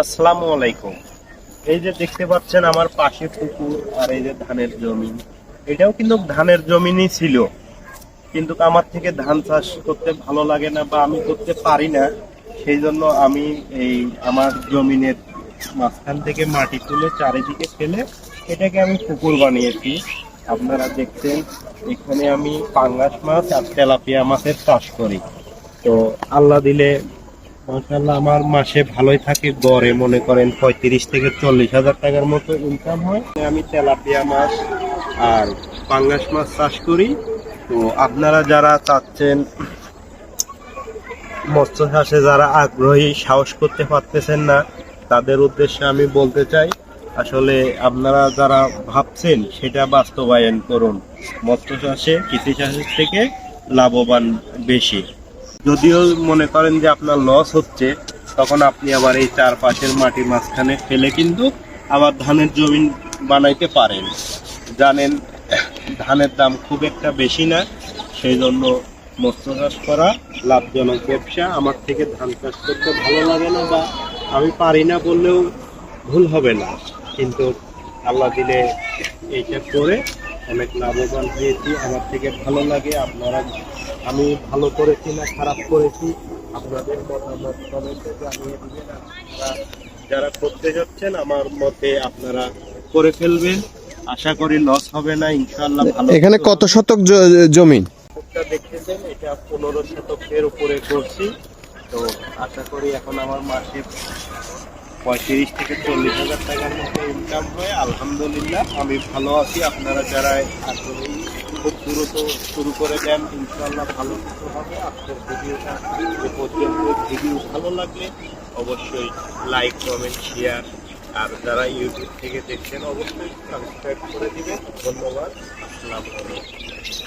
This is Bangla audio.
আসসালামু আলাইকুম। এই যে দেখতে পাচ্ছেন আমার পাশে পুকুর আর এই যে ধানের জমি। এটাও কিন্তু ধানের জমিনই ছিল। কিন্তু আমার থেকে ধান চাষ করতে ভালো লাগে না বা আমি করতে পারি না, সেই জন্য আমি এই আমার জমিনের মাঝখান থেকে মাটি তুলে চারিদিকে ফেলে এটাকে আমি পুকুর বানিয়েছি। আপনারা দেখছেন, এখানে আমি পাঙ্গাস মাছ আর তেলাপিয়া মাছের চাষ করি। তো আল্লাহ দিলে মাশাল্লাহ আমার মাসে ভালোই থাকে, গড়ে মনে করেন পঁয়ত্রিশ থেকে চল্লিশ হাজার টাকার মতো ইনকাম হয়। আমি তেলাপিয়া মাছ আর পাঙ্গাস মাছ চাষ করি। তো আপনারা যারা চাচ্ছেন, মৎস্য চাষে যারা আগ্রহী, সাহস করতে পারতেছেন না, তাদের উদ্দেশ্যে আমি বলতে চাই, আসলে আপনারা যারা ভাবছেন সেটা বাস্তবায়ন করুন। মৎস্য চাষে, কৃষি চাষের থেকে লাভবান বেশি। যদিও মনে করেন যে আপনার লস হচ্ছে, তখন আপনি আবার এই চারপাশের মাটির মাঝখানে ফেলে কিন্তু আবার ধানের জমি বানাইতে পারেন। জানেন, ধানের দাম খুব একটা বেশি না সেই জন্য মৎস্য চাষ করা লাভজনক ব্যবসা। আমার থেকে ধান চাষ করতে ভালো লাগে না বা আমি পারি না বললেও ভুল হবে না। কিন্তু আল্লাহ দিলে এইটা করে অনেক লাভবান হয়েছি। আমার থেকে ভালো লাগে আপনারা আমি ভালো করেছি না খারাপ করেছি আপনাদের মতামত কমেন্টে জানিয়ে দিবেন। আপনারা যারা করতে যাচ্ছেন আমার মতে আপনারা করে ফেলবেন। আশা করি লস হবে না ইনশাআল্লাহ ভালো এখানে কত শতক জমি? দেখতেছেন এটা পনেরো শতকের উপরে করছি। তো আশা করি এখন আমার মাসে পঁয়ত্রিশ থেকে চল্লিশ হাজার টাকার মতো ইনকাম হয়। আলহামদুলিল্লাহ, আমি ভালো আছি। আপনারা যারা আগ্রহী, খুব দ্রুত শুরু করে দেন। ইনশাল্লাহ ভালো কিছু হবে। আজকের ভিডিওটা এ পর্যন্ত। ভিডিও ভালো লাগলে অবশ্যই লাইক কমেন্ট শেয়ার আর যারা ইউটিউব থেকে দেখছেন, অবশ্যই সাবস্ক্রাইব করে দিবেন। ধন্যবাদ। আসসালামু আলাইকুম।